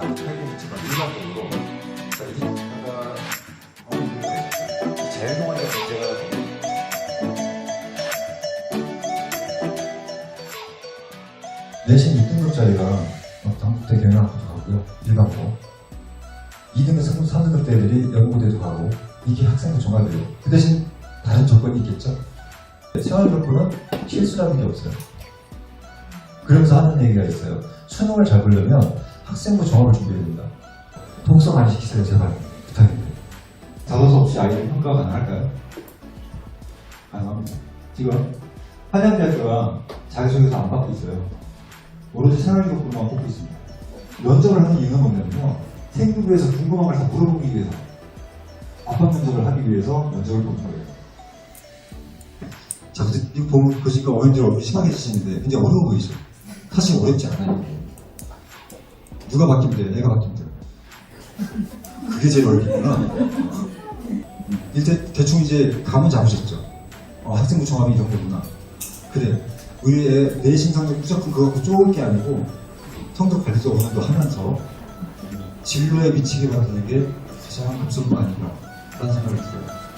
많이 팔긴 했지만 일반적으로 그러니까 하다가 제일 동안에 문제가 내신 6등급짜리가 당국대 경영학도 가고요. 일반고 2등급, 3등급 대들이 연구대도 가고 이게 학생부 종합이에요. 그 대신 다른 조건이 있겠죠? 생활정보는 실수라는 게 없어요. 그러면서 하는 얘기가 있어요. 수능을 잡으려면 학생부 종합을 준비해야 된다. 독서 많이 시키세요, 제발. 부탁입니다. 자소서 없이 아이들 평가 가능할까요? 가능합니다. 지금 한양대학교가 자기소개서 안 받고 있어요. 오로지 생활기록부만 뽑고 있습니다. 면접을 하는 이유는 뭐냐면요. 생기부에서 궁금한 걸 다 물어보기 위해서 압박 면접을 하기 위해서 면접을 보는 거예요. 자, 근데 이거 보면 보니까 어머님들 얼굴이 심하게 지시는데 굉장히 어려워 보이죠? 사실 어렵지 않아요. 누가? 얘가 바뀌면 돼요. 그게 제일 어렵구나. 일단 대충 이제 감은 잡으셨죠? 어, 학생부 종합이 이런 거구나. 그래. 우리의 내신 성적 무조건 그거 갖고 쪼을 게 아니고 성적 관리도 어느 정도 하면서 진로에 미치게 만드는 게 가장 급선무 아닌가 라는 생각이 들어요.